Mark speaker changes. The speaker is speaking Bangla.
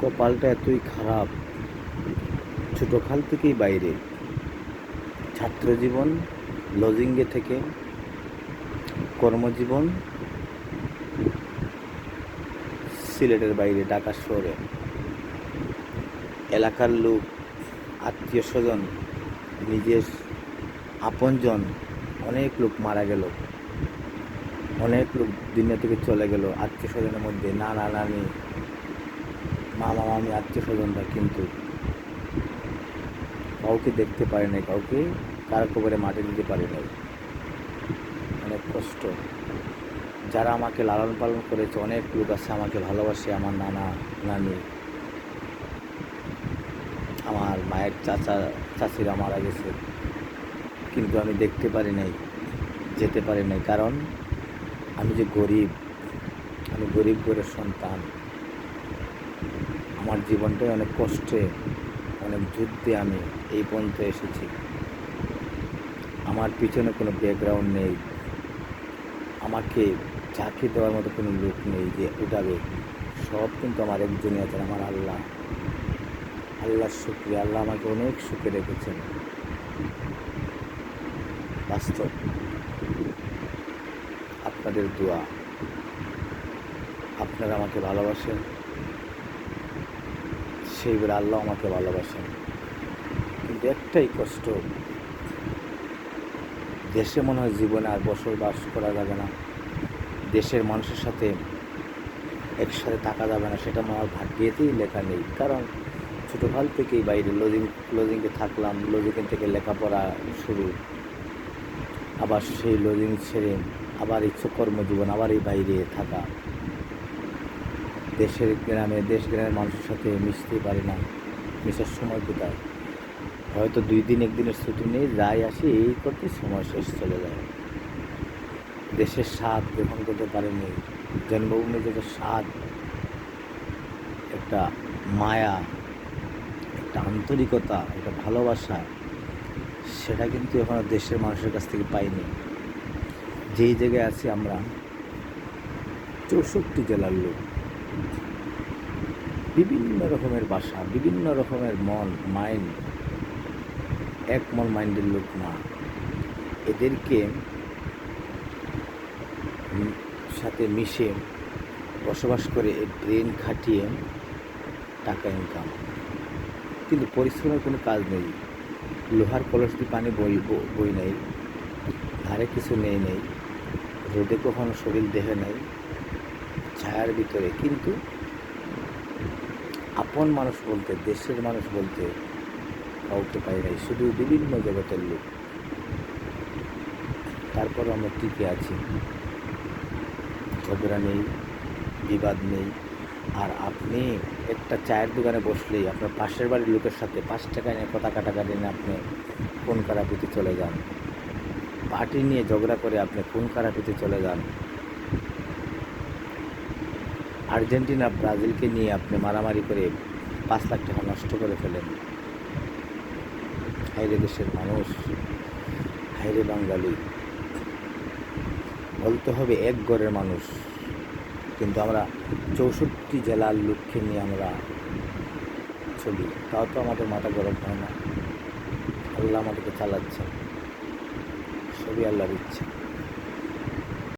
Speaker 1: কপালটা এতই খারাপ ছোটোকাল থেকেই বাইরে। ছাত্র জীবন লজিংয়ে থেকে, কর্মজীবন, সিলেটের বাইরে, ঢাকা শহরে। এলাকার লোক, আত্মীয় স্বজন, নিজের আপনজন, অনেক লোক মারা গেল। অনেক লোক দুনিয়া থেকে চলে গেল, আত্মীয় স্বজনের মধ্যে, নানা নানি মামা মামি আত্মীয় স্বজনরা কিন্তু কাউকে দেখতে পারে নাই, কাউকে কারও কবরে মাটি দিতে পারে নাই। অনেক কষ্ট। যারা আমাকে লালন পালন করেছে, অনেক লোক আছে আমাকে ভালোবাসে, আমার নানা, নানি। আমার মায়ের চাচা, চাচিরা মারা গেছে। কিন্তু আমি দেখতে পারি নাই, যেতে পারি নাই। কারণ আমি যে গরিব, আমি গরিব ঘরের সন্তান। আমার জীবনটাই অনেক কষ্টে, অনেক যুদ্ধে আমি এই পর্যন্ত এসেছি। আমার পিছনে কোনো ব্যাকগ্রাউন্ড নেই। আমাকে চাকরি দেওয়ার মতো কোনো লোক নেই যে উঠাবে। সব কিন্তু আমার একজনই আছেন, আমার আল্লাহ। আল্লাহর শুক্রিয়া, আল্লাহ আমাকে অনেক সুখে রেখেছেন। বাস্তব। আপনাদের দোয়া। আপনারা আমাকে ভালোবাসেন। সেইবার আল্লাহ আমাকে ভালোবাসেন। কিন্তু একটাই কষ্ট, দেশে মনে হয় জীবনে আর বসবাস করা যাবে না। দেশের মানুষের সাথে একসাথে থাকা যাবে না, সেটা আমার ভাগ্যেতেই লেখা নেই। কারণ ছোটোকাল থেকেই বাইরে লজিং লজিংয়ে থাকলাম লজিং থেকে লেখাপড়া শুরু। আবার সেই লজিং ছেড়ে আবার ইচ্ছুক কর্মজীবন আবার এই বাইরে থাকা। দেশের গ্রামে, দেশ গ্রামের মানুষের সাথে মিশতে পারি না। মিশার সময় কোথায়? হয়তো দুই দিন, একদিনের ছুটি নেই যাই আসি, এই করতে সময় শেষ চলে যায়। দেশের স্বাদ গ্রহণ করতে পারেনি। জন্মভূমি থেকে স্বাদ, একটা মায়া, একটা আন্তরিকতা, একটা ভালোবাসা, সেটা কিন্তু এখনও দেশের মানুষের কাছ থেকে পাইনি। যেই জায়গায় আছি আমরা, চৌষট্টি জেলার লোক। বিভিন্ন রকমের বাসা বিভিন্ন রকমের মন মাইন্ড এক মন মাইন্ডের লোক না। এদেরকে সাথে মিশে বসবাস করে ব্রেন খাটিয়ে টাকা ইনকাম কিন্তু পরিশ্রমের কোনো কাজ নেই। লোহার কলস দিয়ে পানি বই বই নেই। ধারে কিছু নেই নেই। রোদে কখনো শরীর দেহে নেই। ছায়ার ভিতরে। কিন্তু আপন মানুষ বলতে, দেশের মানুষ বলতে কাউকে পাই নাই, শুধু বিভিন্ন জগতের লোক। তারপর আমরা টিকে আছি। ঝগড়া নেই, বিবাদ নেই। আর আপনি একটা চায়ের দোকানে বসলেই আপনার পাশের বাড়ির লোকের সাথে পাঁচ টাকা নিয়ে কথা কাটাকাটি নিয়ে আপনি ফোন কারাপিতে চলে যান। পার্টি নিয়ে ঝগড়া করে আপনি ফোন কারাপিতে চলে যান। আর্জেন্টিনা, ব্রাজিলকে নিয়ে আপনি মারামারি করে পাঁচ লাখ টাকা নষ্ট করে ফেলেন। হাইরে দেশের মানুষ হাইরে বাঙালি। বলতে হবে এক ঘরের মানুষ। কিন্তু আমরা চৌষট্টি জেলার লোককে নিয়ে আমরা চলি। তাও তো আমাদের মাথা গরম হয় না। আল্লাহ আমাদেরকে চালাচ্ছে। সবই আল্লাহর ইচ্ছা।